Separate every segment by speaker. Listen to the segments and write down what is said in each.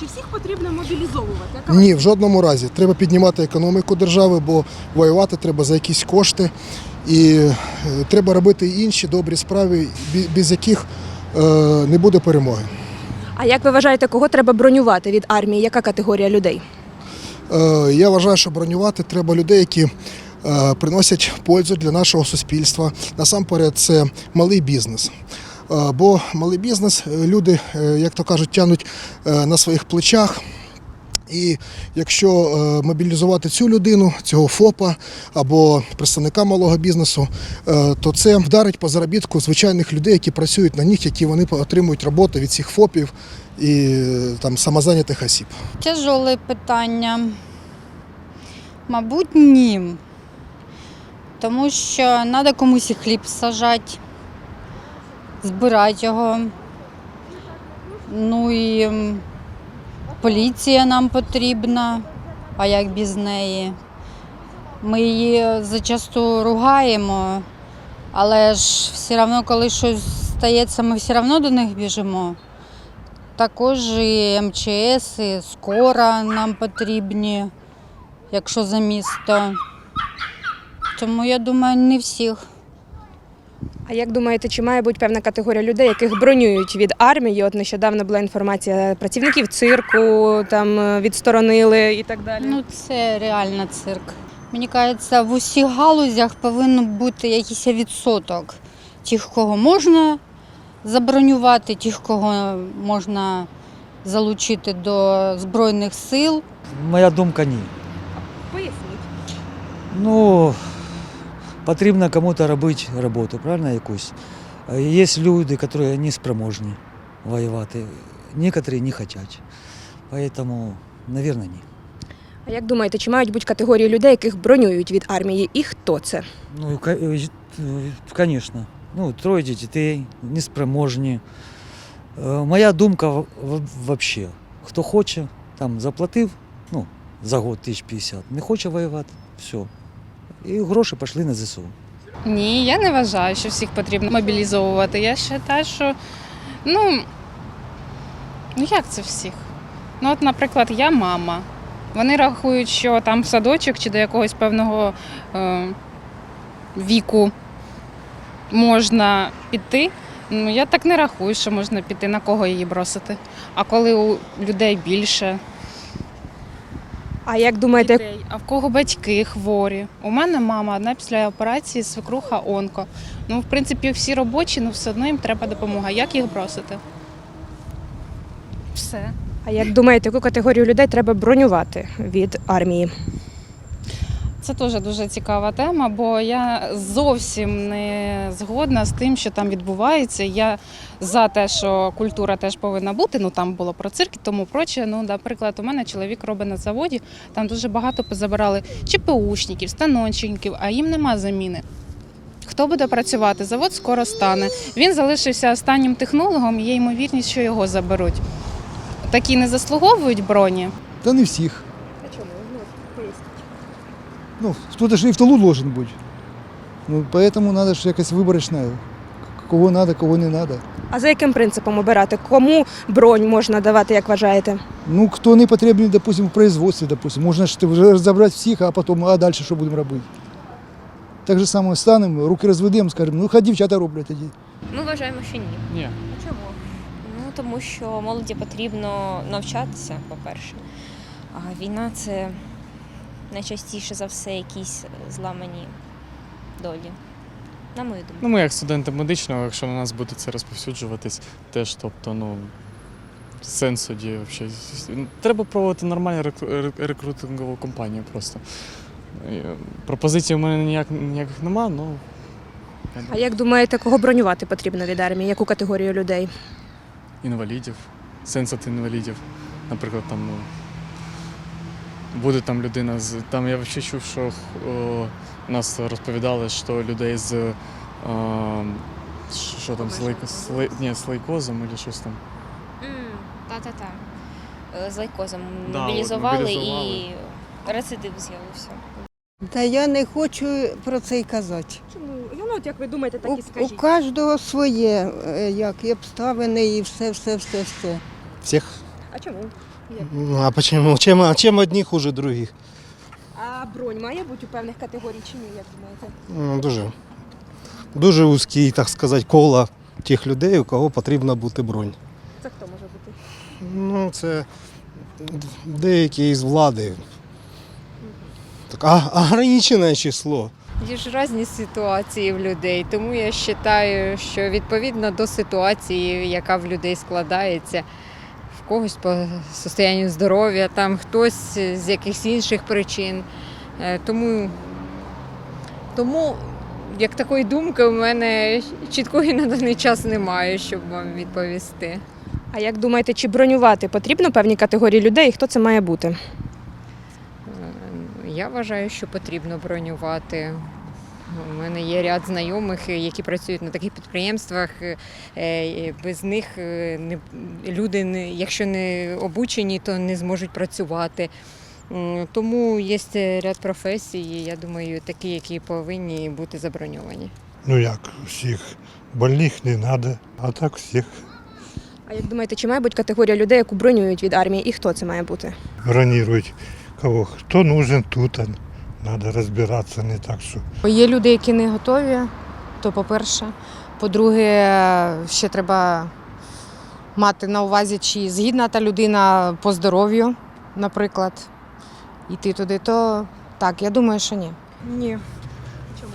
Speaker 1: Чи всіх потрібно мобілізовувати?
Speaker 2: Ні, в жодному разі. Треба піднімати економіку держави, бо воювати треба за якісь кошти. І е, треба робити інші добрі справи, без яких е, не буде перемоги.
Speaker 1: А як ви вважаєте, кого треба бронювати від армії? Яка категорія людей?
Speaker 2: Е, Я вважаю, що бронювати треба людей, які приносять пользу для нашого суспільства. Насамперед, це малий бізнес. Е, Бо малий бізнес е, люди, е, як то кажуть, тянуть на своїх плечах. І якщо мобілізувати цю людину, цього ФОПа або представника малого бізнесу, то це вдарить по заробітку звичайних людей, які працюють на них, які вони отримують роботу від цих ФОПів і там самозайнятих осіб.
Speaker 3: Тяжоле питання. Мабуть, ні. Тому що треба комусь хліб сажати, збирати його. Ну і поліція нам потрібна, а як без неї. Ми її зачасту ругаємо, але ж все одно, коли щось стається, ми все одно до них біжимо. Також і МЧС, і скора нам потрібні, якщо за місто. Тому я думаю, не всіх.
Speaker 1: А як думаєте, чи має бути певна категорія людей, яких бронюють від армії? От нещодавно була інформація працівників цирку, там е, відсторонили і так далі.
Speaker 3: Ну, це реально цирк. Мені кажеться, в усіх галузях повинен бути якийсь відсоток тих, кого можна забронювати, тих, кого можна залучити до Збройних сил.
Speaker 4: Моя думка ні.
Speaker 1: Поясніть.
Speaker 4: Ну, потрібно кому-то робити роботу, правильно якусь. Е, Є люди, які не спроможні воювати, некоторі не хочуть. Поэтому, мабуть, ні.
Speaker 1: А як думаєте, чи мають бути категорії людей, яких бронюють від армії, і хто це?
Speaker 4: Ну, звісно. Ну, троє дітей, неспроможні. Е, Моя думка взагалі, хто хоче, там заплатив, ну, за год 1050, не хоче воювати, все. І гроші пішли на ЗСУ.
Speaker 5: Ні, я не вважаю, що всіх потрібно мобілізовувати. Я вважаю, що ну, ну як це всіх? Ну, от, наприклад, я мама. Вони рахують, що там в садочок чи до якогось певного е, віку можна піти. Ну, я так не рахую, що можна піти, на кого її бросити. А коли у людей більше
Speaker 1: А як думаєте,
Speaker 5: дітей, а в кого батьки хворі? У мене мама одна після операції свекруха онко. Ну, в принципі, всі робочі, але все одно їм треба допомога. Як їх бросити? Все.
Speaker 1: а як думаєте, яку категорію людей треба бронювати від армії?
Speaker 5: Це теж дуже цікава тема, бо я зовсім не згодна з тим, що там відбувається. Я за те, що культура теж повинна бути. Ну там було про цирк тому проче. Ну, наприклад, у мене чоловік робить на заводі, там дуже багато позабирали ЧПУшників, станочників, а їм нема заміни. Хто буде працювати? Завод скоро стане. Він залишився останнім технологом, і є ймовірність, що його заберуть. Такі не заслуговують броні.
Speaker 6: Да не всех.
Speaker 1: А чому? Ну, поясніть
Speaker 6: Ну, кто-то же и в тылу должен быть. Ну, поэтому надо же якось виборочно, кого надо, кого не надо.
Speaker 1: А за яким принципом обирати? Кому бронь можна давати, як вважаєте?
Speaker 6: Ну, хто не потрібний, допустим, в производстві, допустим. Можна ж вже розібрати всіх, а потім, а далі що будемо робити? Так же само станемо, руки розведемо, скажемо, ну хай дівчата роблять тоді.
Speaker 7: Ми вважаємо, що ні.
Speaker 8: Ні.
Speaker 7: А чому? Ну тому що молоді потрібно навчатися, по-перше. А війна це найчастіше за все якісь зламані долі. На мою думку.
Speaker 8: Ну, ми як студенти медичного, якщо на нас буде це розповсюджуватись, теж, тобто, ну. Сенс тоді взагалі. Треба проводити нормальну рек- рек- рекрутингову кампанію просто. Е, Пропозицій у мене ніяк, ніяких нема, ну.
Speaker 1: А як думаєте, кого бронювати потрібно від армії? Яку категорію людей?
Speaker 8: Інвалідів, сенсат інвалідів. Наприклад, там, ну. Буде там людина з. Там я взагалі чув, що о, нас розповідали, що людей з. Е, що там, з, лейко, з, лей- ні, з лейкозом або щось там.
Speaker 7: Та-та-та. Е, З лайкозом
Speaker 8: Да, от
Speaker 7: мобілізували,
Speaker 8: мобілізували.
Speaker 7: і рецидив з'явився.
Speaker 9: Та я не хочу про це й казати.
Speaker 1: Чому? Ну, от як ви думаєте,
Speaker 9: У, у кожного своє, е, як і обставини, і все, все, все, все.
Speaker 2: Всіх
Speaker 1: А чому?
Speaker 10: Ну, а почему? Чем, а чем одни хуже других?
Speaker 1: А бронь має бути у певних категорій чи ні, як думаєте?
Speaker 10: Ну, Дуже, дуже вузький, так сказати, коло тих людей, у кого потрібна бути бронь.
Speaker 1: Це хто може бути?
Speaker 10: Ну, це деякі із влади. Так, а, ограничене число.
Speaker 11: Є ж різні ситуації в людей, тому я вважаю, що відповідно до ситуації, яка в людей складається, в когось по состоянню здоров'я, там хтось з якихось інших причин. Е, Тому, тому як такої думки у мене чіткої на даний час немає, щоб вам відповісти.
Speaker 1: А як думаєте, чи бронювати потрібно певні категорії людей і хто це має бути?
Speaker 11: Е, Я вважаю, що потрібно бронювати. У мене є ряд знайомих, які працюють на таких підприємствах. Е, Без них е, люди, якщо не обучені, то не зможуть працювати. Тому є ряд професій, я думаю, такі, які повинні бути заброньовані.
Speaker 12: Ну як, всіх больних не треба, а так всіх
Speaker 1: А як думаєте, чи має бути категорія людей, яку бронюють від армії, і хто це має бути?
Speaker 12: бронірують. Кого хто нужен тут, треба розбиратися, не так, що
Speaker 13: Є люди, які не готові, то по-перше. По-друге, ще треба мати на увазі, чи згідна та людина по здоров'ю, наприклад, йти туди, то так, я думаю, що ні.
Speaker 9: Ні. Чому?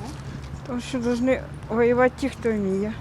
Speaker 9: Тому що повинні воювати ті, хто вміє.